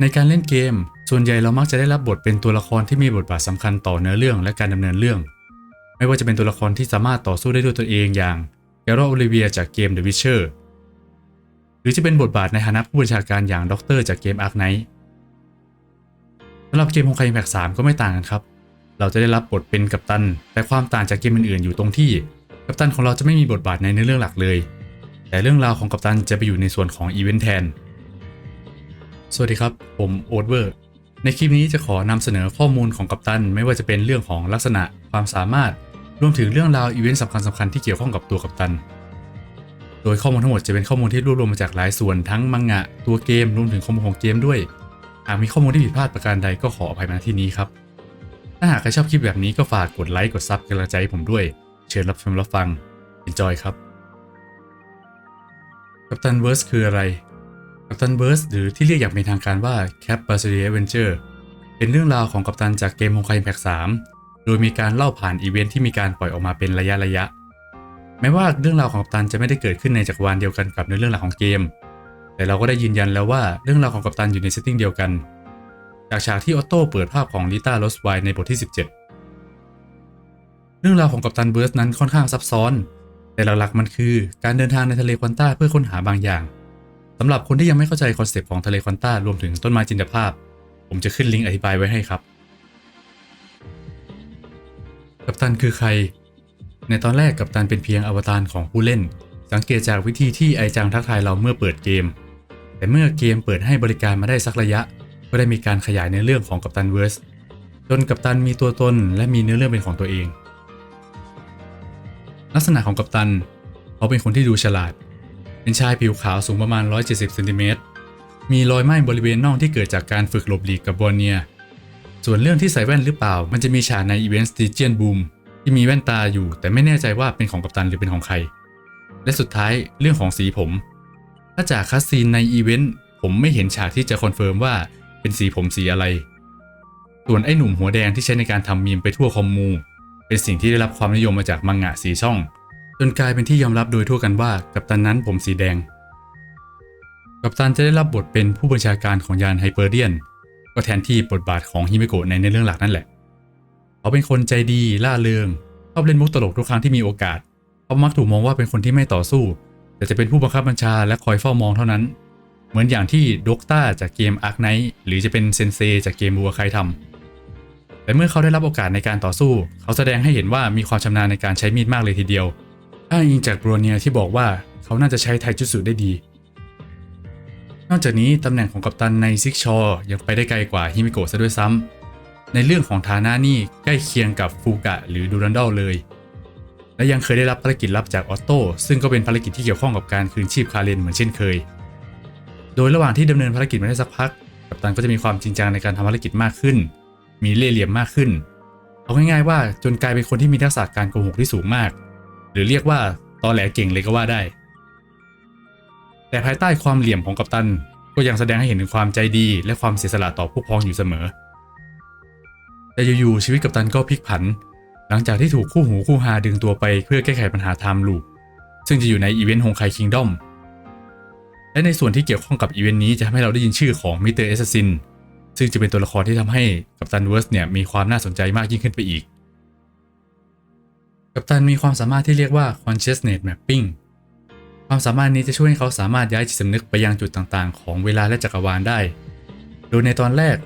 ในการเล่นเกม ส่วนใหญ่เรามักจะได้รับบทเป็นตัวละครที่มีบทบาทสำคัญต่อเนื้อเรื่องและการดำเนินเรื่อง ไม่ว่าจะเป็นตัวละครที่สามารถต่อสู้ได้ด้วยตัวเองอย่างแกรอโอลิเวียจากเกม The Witcher หรือจะเป็นบทบาทในฐานะผู้บัญชาการอย่างด็อกเตอร์จากเกม Ark Knight สำหรับเกมของใครแพ็ก3ก็ไม่ต่างกันครับ เราจะได้รับบทเป็นกัปตัน แต่ความต่างจากเกมอื่นๆอยู่ตรงที่ กัปตันของเราจะไม่มีบทบาทในเนื้อเรื่องหลักเลย แต่เรื่องราวของกัปตันจะไปอยู่ในส่วนของอีเวนต์แทน สวัสดีครับ ผมโอ๊ตเวอร์ ในคลิปนี้จะขอนำเสนอข้อมูลของกัปตัน ไม่ว่าจะเป็นเรื่องของลักษณะความสามารถ รวมถึงเรื่องราวอีเวนต์สำคัญสำคัญที่เกี่ยวข้องกับตัวกัปตัน โดยข้อมูลทั้งหมดจะเป็นข้อมูลที่รวบรวมมาจากหลายส่วนทั้งมังงะ ตัวเกมรวมถึงข้อมูลของเกมด้วย หากมีข้อมูลที่ผิดพลาดประการใดก็ขออภัยมาที่นี้ครับ ถ้าหากใครชอบคลิปแบบนี้ก็ฝากกดไลค์กดซับกำลังใจให้ผมด้วย เชิญรับชมรับฟัง enjoy ครับกัปตันเวิร์สคืออะไร กัปตันเวิร์สหรือที่เรียกอย่างเป็นทางการว่า Cap b a s i l i a Adventure เป็นเรื่องราวของกัปตันจากเกม Honkai Impact 3โดยมีการเล่าผ่านอีเวนท์ที่มีการปล่อยออกมาเป็นระยะระยะ แม้ว่าเรื่องราวของกัปตันจะไม่ได้เกิดขึ้นในจักรวาลเดียวกันกับในเรื่องราวของเกม แต่เราก็ได้ยืนยันแล้วว่าเรื่องราวของกัปตันอยู่ในเซตติ้งเดียวกัน จากฉากที่ออโต้เปิดภาพของลิต้าโรสไวในบทที่ 17 เรื่องราวของกัปตันเบิร์สนั้นค่อนข้างซับซ้อน แต่หลักๆมันคือการเดินทางในทะเลควันต้าเพื่อค้นหาบางอย่าง สำหรับคนที่ยังไม่เข้าใจคอนเซปต์ของทะเลควันต้ารวมถึงต้นไม้จินตภาพ ผมจะขึ้นลิงก์อธิบายไว้ให้ครับ กัปตันคือใคร ในตอนแรกกัปตันเป็นเพียงอวตารของผู้เล่น สังเกตจากวิธีที่ไอจังทักทายเราเมื่อเปิดเกม แต่เมื่อเกมเปิดให้บริการมาได้สักระยะ ก็ได้มีการขยายในเรื่องของกัปตันเวิร์สจนกัปตันมีตัวตนและมีเนื้อเรื่องเป็นของตัวเอง ลักษณะของกัปตัน เขาเป็นคนที่ดูฉลาด เป็นชายผิวขาวสูงประมาณ 170เซนติเมตร มีรอยไหม้บริเวณน่องที่เกิดจากการฝึกหลบหลีกกับบอร์เนีย ส่วนเรื่องที่ใส่แว่นหรือเปล่า มันจะมีฉากในอีเวนต์สติเจียนบูมที่มีแว่นตาอยู่ แต่ไม่แน่ใจว่าเป็นของกัปตันหรือเป็นของใคร และสุดท้ายเรื่องของสีผม ถ้าจากคัสซีนในอีเวนต์ผมไม่เห็นฉากที่จะคอนเฟิร์มว่าเป็นสีผมสีอะไร ส่วนไอ้หนุ่มหัวแดงที่ใช้ในการทำมีมไปทั่วคอมมู เป็นสิ่งที่ได้รับความนิยมมาจากมังงะสีช่อง จนกลายเป็นที่ยอมรับโดยทั่วกันว่ากัปตันนั้นผมสีแดง กัปตันจะได้รับบทเป็นผู้บัญชาการของยานไฮเปอร์เดียน ก็แทนที่บทบาทของฮิเมโกะในในเรื่องหลักนั่นแหละ เขาเป็นคนใจดีล่าเริงชอบเล่นมุกตลกทุกครั้งที่มีโอกาส เขามักถูกมองว่าเป็นคนที่ไม่ต่อสู้ แต่จะเป็นผู้บังคับบัญชาและคอยเฝ้ามองเท่านั้น เหมือนอย่างที่ด็อกต้าจากเกมอาร์คไนท์หรือจะเป็นเซนเซจากเกมบัวใครทำแต่เมื่อเขาได้รับโอกาสในการต่อสู้ เขาแสดงให้เห็นว่ามีความชำนาญในการใช้มีดมากเลยทีเดียว อ้างอิงจากโบรเนียที่บอกว่าเขาน่าจะใช้ไทจุสุได้ดี นอกจากนี้ตำแหน่งของกัปตันในซิกชอยังไปได้ไกลกว่าฮิมิโกะซะด้วยซ้ำ ในเรื่องของฐานะนี่ใกล้เคียงกับฟูกะหรือดูรันดอลเลย และยังเคยได้รับภารกิจลับจากออโต้ซึ่งก็เป็นภารกิจที่เกี่ยวข้องกับการคืนชีพคาเรนเหมือนเช่นเคย โดยระหว่างที่ดำเนินภารกิจมาได้สักพัก กัปตันก็จะมีความจริงจังในการทำภารกิจมากขึ้น มีเล่ห์เหลี่ยมมากขึ้น เอาง่ายๆว่าจนกลายเป็นคนที่มีทักษะการโกหกที่สูงมาก หรือเรียกว่าตอแหลเก่งเลยก็ว่าได้ แต่ภายใต้ความเหลี่ยมของกัปตัน ก็ยังแสดงให้เห็นถึงความใจดีและความเสียสละต่อผู้พ้องอยู่เสมอ แต่อยู่ๆชีวิตกัปตันก็พลิกผัน หลังจากที่ถูกคู่หูคู่หาดึงตัวไปเพื่อแก้ไขปัญหาไทม์ลูปซึ่งจะอยู่ในอีเวนต์ฮงไคคิงดอมและในส่วนที่เกี่ยวข้องกับอีเวนต์นี้จะทำให้เราได้ยินชื่อของมิสเตอร์เอสซินซึ่งจะเป็นตัวละครที่ทำให้กัปตันเวิร์สเนี่ยมีความน่าสนใจมากยิ่งขึ้นไปอีก กัปตันมีความสามารถที่เรียกว่า consciousness mapping ความสามารถนี้จะช่วยให้เขาสามารถย้ายจิตสำนึกไปยังจุดต่างๆ ของเวลาและจักรวาลได้ โดยในตอนแรก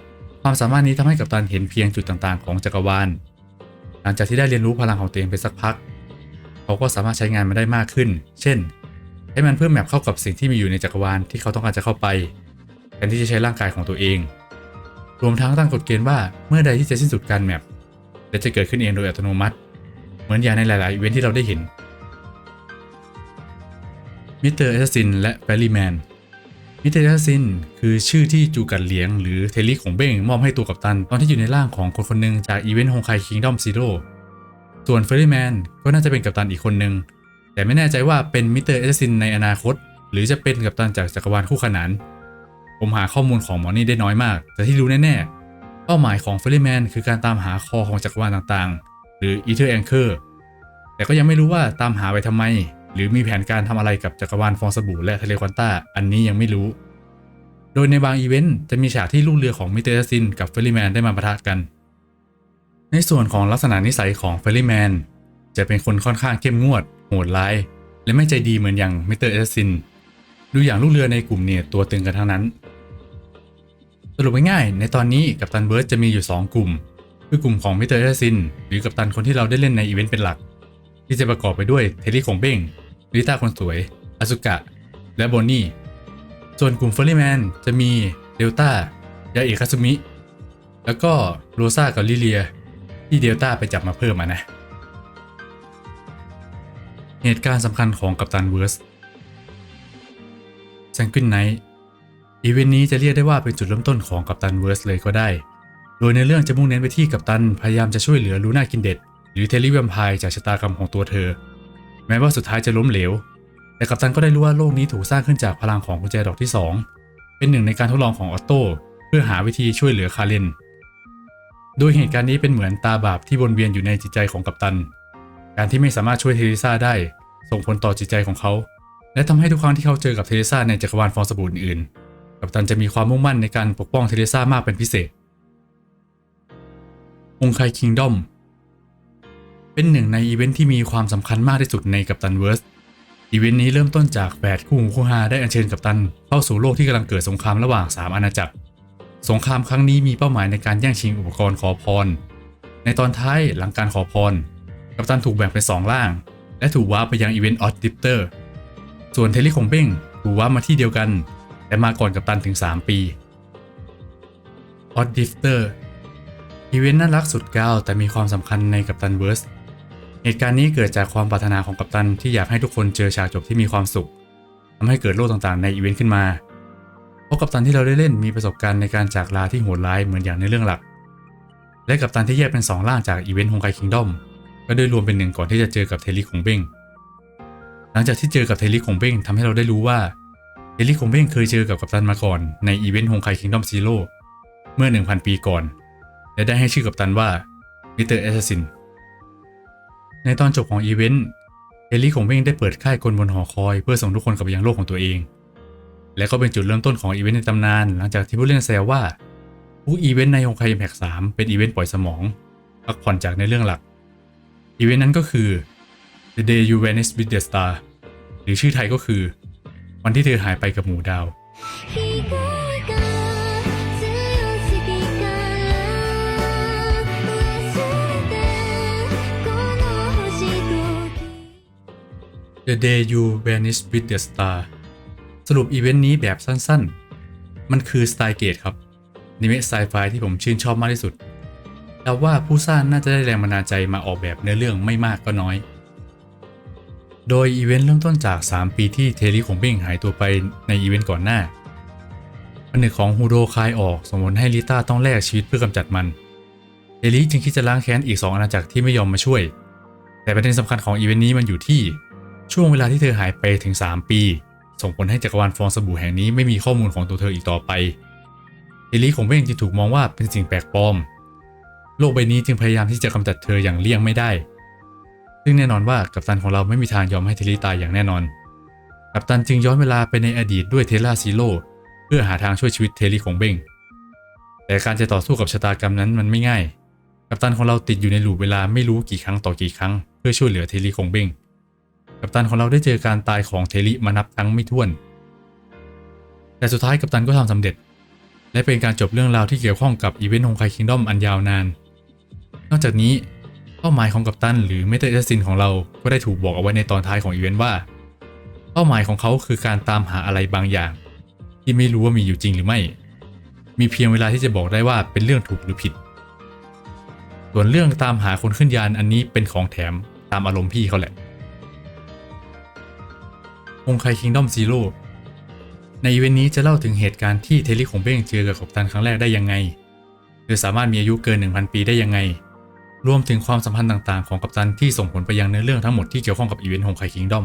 ความสามารถนี้ทำให้กัปตันเห็นเพียงจุดต่างๆ ของจักรวาล หลังจากที่ได้เรียนรู้พลังของตัวเองไปสักพัก เขาก็สามารถใช้งานมันได้มากขึ้น เช่น ให้มันเพิ่มแมปเข้ากับสิ่งที่มีอยู่ในจักรวาลที่เขาต้องการจะเข้าไปแทนที่จะใช้ร่างกายของตัวเอง รวมทั้งตั้งกฎเกณฑ์ว่าเมื่อใดที่จะสิ้นสุดการแมปและจะเกิดขึ้นเองโดยอัตโนมัติ เหมือนอย่างในหลายๆอีเวนท์ที่เราได้เห็นมิสเตอร์แอสซินและแบลลี่แมนมิสเตอร์แอสซินคือชื่อที่จูกัดเหลียงหรือเทลิของเบ้งมอบให้ตัวกัปตัน ตอนที่อยู่ในร่างของคนคนหนึ่งจากอีเวนต์ฮงไคคิงดอมซีโร่ส่วนเฟรรี่แมนก็น่าจะเป็นกัปตันอีกคนหนึ่ง แต่ไม่แน่ใจว่าเป็นมิสเตอร์แอสซินในอนาคต หรือจะเป็นกัปตันจากจักรวาลคู่ขนาน ผมหาข้อมูลของหมอนี่ได้น้อยมาก แต่ที่รู้แน่ๆ เป้าหมายของเฟรรี่แมนคือการตามหาคอของจักรวาลต่างๆ หรืออีเทอร์แองเกอร์แต่ก็ยังไม่รู้ว่าตามหาไปทำไม หรือมีแผนการทำอะไรกับจักรวาลฟองสบู่และทะเลควอนต้าอันนี้ยังไม่รู้ โดยในบางอีเวนต์จะมีฉากที่ลูกเรือของมิเตอร์ซินกับเฟรรี่แมนได้มาปะทะกัน ในส่วนของลักษณะนิสัยของเฟรรี่แมนจะเป็นคนค่อนข้างเข้มงวด โหดร้าย และไม่ใจดีเหมือนอย่างมิเตอร์เอสซินดูอย่างลูกเรือในกลุ่มเนี่ยตัวตึงกันทั้งนั้น สรุปง่ายๆในตอนนี้กัปตันเบิร์ดจะมีอยู่ 2 กลุ่ม คือกลุ่มของมิเตอร์เอซิน หรือกัปตันคนที่เราได้เล่นในอีเวนต์เป็นหลัก ที่จะประกอบไปด้วยเทลลี่ของเบ้งลิต้าคนสวยอ s ุกะ และโบนี่ ส่วนกลุ่มเฟอร์รี่แมนจะมีเดลต้ายาเอคาซุมิ แล้วก็โรซากับลิเลีย ที่เดลต้าไปจับมาเพิ่มมานะ เหตุการณ์สำคัญของกัปตันเวิร์สแซงกินไนท์อีเวนต์นี้จะเรียกได้ว่าเป็นจุดเริ่มต้นของกัปตันเวิร์สเลยก็ได้ โดยในเรื่องจะมุ่งเน้นไปที่กัปตันพยายามจะช่วยเหลือลูน่ากินเด็ด หรือเทลลี่แวมไพร์จากชะตากรรมของตัวเธอ แม้ว่าสุดท้ายจะล้มเหลว แต่กัปตันก็ได้รู้ว่าโลกนี้ถูกสร้างขึ้นจากพลังของกุญแจดอกที่ 2 เป็นหนึ่งในการทดลองของออตโต้เพื่อหาวิธีช่วยเหลือคาเรนโดยเหตุการณ์นี้เป็นเหมือนตาบาปที่วนเวียนอยู่ในจิตใจของกัปตัน การที่ไม่สามารถช่วยเทเรซ่าได้ส่งผลต่อจิตใจของเขา และทำให้ทุกครั้งที่เขาเจอกับเทเรซ่าในจักรวาลฟองสบู่อื่นๆกัปตันจะมีความมุ่งมั่นในการปกป้องเทเรซ่ามากเป็นพิเศษ องค์ไคคิงดอมเป็นหนึ่งในอีเวนท์ที่มีความสำคัญมากที่สุดในกัปตันเวิร์สอีเวนต์นี้เริ่มต้นจากแปดคู่หูคู่ฮาได้อัญเชิญกัปตัน เข้าสู่โลกที่กำลังเกิดสงครามระหว่าง 3 อาณาจักร สงครามครั้งนี้มีเป้าหมายในการแย่งชิงอุปกรณ์ขอพร ในตอนท้ายหลังการขอพร กัปตันถูกแบ่งเป็น 2 ล่าง และถูกว้าร์ไปยังอีเวนต์ออสดิปเตอร์ ส่วนเทลลี่ของเบ้งถูกว้าร์มาที่เดียวกัน แต่มาก่อนกัปตันถึง 3 ปีออสดิปเตอร์ อีเวนต์น่ารักสุดก้าวแต่มีความสำคัญในกัปตันเวิร์สเหตุการณ์นี้เกิดจากความปรารถนาของกัปตันที่อยากให้ทุกคนเจอฉากจบที่มีความสุขทำให้เกิดโลกต่างๆ ในอีเวนต์ขึ้นมา เพราะกัปตันที่เราได้เล่นมีประสบการณ์ในการจากลาที่โหดร้ายเหมือนอย่างในเรื่องหลัก และกัปตันที่แยกเป็นสองร่างจากอีเวนต์ฮงไกคิงดอมก็ได้รวมเป็นหนึ่งก่อนที่จะเจอกับเทลลี่คงเบ้งหลังจากที่เจอกับเทลลี่คงเบ้งทำให้เราได้รู้ว่าเทลลี่คงเบ้งเคยเจอกับกัปตันมาก่อนในอีเวนต์ฮงไกคิงดอมซีโร่เมื่อ 1,000 ปีก่อน และได้ให้ชื่อกัปตันว่ามิสเตอร์แอสซินในตอนจบของอีเวนต์เอลลี่ของเบ้งได้เปิดค่ายกลบนหอคอยเพื่อส่งทุกคนกลับไปยังโลกของตัวเอง และก็เป็นจุดเริ่มต้นของอีเวนต์ในตำนาน หลังจากที่ผู้เล่นแซวว่าทุกอีเวนต์ในฮงไคอิมแพก3เป็นอีเวนต์ปล่อยสมองพักผ่อนจากในเรื่องหลัก อีเวนต์นั้นก็คือ The Day You Vanished with the Star หรือชื่อไทยก็คือ วันที่เธอหายไปกับหมู่ดาว The Day You Vanish with the Star สรุปอีเวนต์นี้แบบสั้นๆ มันคือ Stargate ครับนิเมะไซไฟที่ผมชื่นชอบมากที่สุดเดาว่าผู้สร้างน่าจะได้แรงบันดาลใจมาออกแบบเนื้อเรื่องไม่มากก็น้อย โดยอีเวนต์เริ่มต้นจาก 3 ปีที่เทลลี่ของเบ้งหายตัวไปในอีเวนต์ก่อนหน้าผนึกของฮูโดคายออกส่งผลให้ลิต้าต้องแลกชีวิตเพื่อกำจัดมันเทลลี่จึงคิดจะล้างแค้นอีก 2 อาณาจักรที่ไม่ยอมมาช่วย แต่ประเด็นสำคัญของอีเวนต์นี้มันอยู่ที่ ช่วงเวลาที่เธอหายไปถึง 3 ปี ส่งผลให้จักรวาลฟองสบู่แห่งนี้ไม่มีข้อมูลของตัวเธออีกต่อไปเอลิของเบ้งจึงถูกมองว่าเป็นสิ่งแปลกปลอม โลกใบนี้จึงพยายามที่จะกำจัดเธออย่างเลี่ยงไม่ได้ ซึ่งแน่นอนว่ากัปตันของเราไม่มีทางยอมให้เทลลี่ตายอย่างแน่นอน กัปตันจึงย้อนเวลาไปในอดีตด้วยเทล่าซีโร่เพื่อหาทางช่วยชีวิตเทลลี่ของเบ้งแต่การจะต่อสู้กับชะตากรรมนั้นมันไม่ง่าย กัปตันของเราติดอยู่ในหลูปเวลาไม่รู้กี่ครั้งต่อกี่ครั้ง เพื่อช่วยเหลือเทลลี่ของเบ้ง กัปตันของเราได้เจอการตายของเทลิมานับครั้งไม่ถ้วน แต่สุดท้ายกัปตันก็ทำสำเร็จ และเป็นการจบเรื่องราวที่เกี่ยวข้องกับอีเวนต์ฮงไคคิงดอมอันยาวนาน นอกจากนี้เป้าหมายของกัปตันหรือเมตอร์เอซินของเราก็ได้ถูกบอกเอาไว้ในตอนท้ายของอีเวนต์ว่า เป้าหมายของเขาคือการตามหาอะไรบางอย่าง ที่ไม่รู้ว่ามีอยู่จริงหรือไม่ มีเพียงเวลาที่จะบอกได้ว่าเป็นเรื่องถูกหรือผิด ส่วนเรื่องตามหาคนขึ้นยานอันนี้เป็นของแถมตามอารมณ์พี่เขาแหละ งค์ไคคิงดอมซีโร่ในอีเวนต์นี้จะเล่าถึงเหตุการณ์ที่เทลลี่ของเบ้งเจอกับกัปตันครั้งแรกได้ยังไงเธอสามารถมีอายุเกิน 1,000 ปีได้ยังไง รวมถึงความสัมพันธ์ต่างๆ ของกัปตันที่ส่งผลไปยังเนื้อเรื่องทั้งหมดที่เกี่ยวข้องกับอีเวนต์ของไคคิงดอม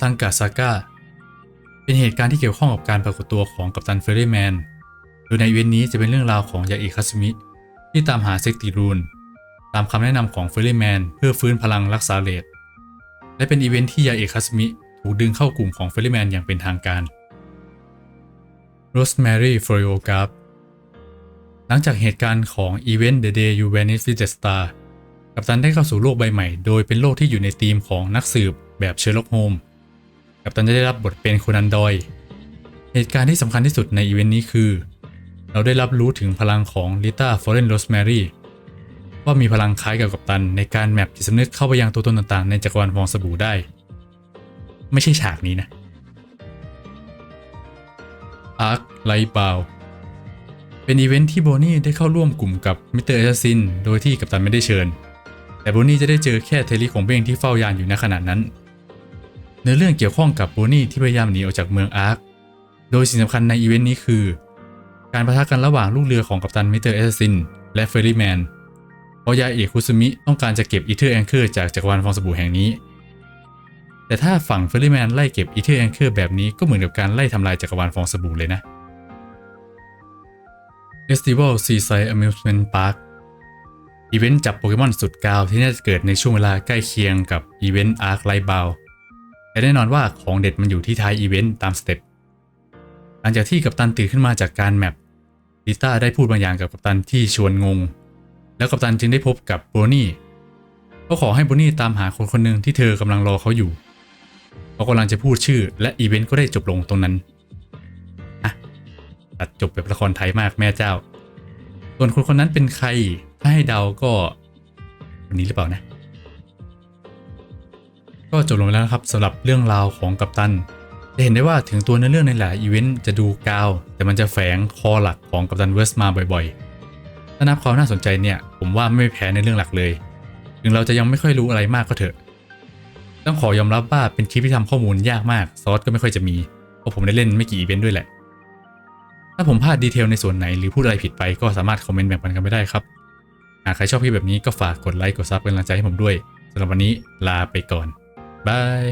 ซังกะซาก้าเป็นเหตุการณ์ที่เกี่ยวข้องกับการปรากฏตัวของกัปตันเฟรรี่แมนโดยในอีเวนต์นี้จะเป็นเรื่องราวของยาอิคาซึมิที่ตามหาเซกติรูนตามคำแนะนำของเฟรรี่แมนเพื่อฟื้นพลังรักษาเลด และเป็นอีเวนท์ที่ยาเอคาสมิถูกดึงเข้ากลุ่มของเฟรรี่แมนอย่างเป็นทางการ Rosemary f l o r i o g a r หลังจากเหตุการณ์ของ Event The Day You Vanished with the Star กัปตันได้เข้าสู่โลกใบใหม่ โดยเป็นโลกที่อยู่ในธีมของนักสืบแบบเชอร์ล็อกโฮมกัปตันจะได้รับบทเป็นโคนันดอย เหตุการณ์ที่สำคัญที่สุดในอีเวนต์นี้คือ เราได้รับรู้ถึงพลังของลิต้าฟอเรนโรสแมรี่ ว่ามีพลังคล้ายกับกัปตัน ในการแมปจิตสำนึกเข้าไปยังตัวตนต่างๆ ในจักรวาลฟองสบู่ได้ ไม่ใช่ฉากนี้นะอาร์คไลบาวเป็นอีเวนท์ที่โบนี่ได้เข้าร่วมกลุ่มกับมิสเตอร์เอซินโดยที่กัปตันไม่ได้เชิญ แต่โบนี่จะได้เจอแค่เทลลี่ของเบงที่เฝ้ายานอยู่ในขณะนั้น เนื้อเรื่องเกี่ยวข้องกับโบนี่ที่พยายามหนีออกจากเมืองอาร์ค โดยสิ่งสำคัญในอีเวนต์นี้คือ การประทะกันระหว่างลูกเรือของกัปตันมิสเตอร์เอซินและเฟรรี่แมน เพราะยาเอกคุซุมิต้องการจะเก็บอีเทอร์แองเกอร์จากจักรวาลฟองสบู่แห่งนี้ แต่ถ้าฝั่งเฟรรี่แมนไล่เก็บอีเทอร์แองเกอร์แบบนี้ก็เหมือนกับการไล่ทำลายจักรวาลฟองสบู่เลยนะ Festival Seaside Amusement Park อีเวนต์จับโปเกมอนสุดกาวที่น่าจะเกิดในช่วงเวลาใกล้เคียงกับอีเวนต์อาร์คไลบาวแต่แน่นอนว่าของเด็ดมันอยู่ที่ท้ายอีเวนต์ตามสเต็ปหลังจากที่กัปตันตื่นขึ้นมาจากการแมปลิต้าได้พูดบางอย่างกับกัปตันที่ชวนงง แล้วกัปตันจึงได้พบกับโบนี่เขาขอให้โบนี่ตามหาคนคนหนึ่งที่เธอกำลังรอเขาอยู่เขากำลังจะพูดชื่อ และอีเวนต์ก็ได้จบลงตรงนั้นอะตัดจบแบบละครไทยมากแม่เจ้า ส่วนคนคนนั้นเป็นใครถ้าให้เดาก็คนนี้หรือเปล่านะ ก็จบลงแล้วนะครับสำหรับเรื่องราวของกัปตันจะเห็นได้ว่าถึงตัวเนื้อเรื่องในหลายอีเวนต์จะดูกาว แต่มันจะแฝงคอหลักของกัปตันเวิร์สมาบ่อยๆ ถ้านับความน่าสนใจเนี่ย ผมว่าไม่แพ้ในเรื่องหลักเลย ถึงเราจะยังไม่ค่อยรู้อะไรมากก็เถอะ ต้องขอยอมรับว่าเป็นคลิปที่ทำข้อมูลยากมากซอสก็ไม่ค่อยจะมี เพราะผมได้เล่นไม่กี่อีเวนต์ด้วยแหละ ถ้าผมพลาดดีเทลในส่วนไหนหรือพูดอะไรผิดไปก็สามารถคอมเมนต์แบ่งปันกันไม่ได้ครับ หากใครชอบคลิปแบบนี้ก็ฝากกดไลค์กดซับเป็นกำลังใจให้ผมด้วยสำหรับวันนี้ลาไปก่อนบาย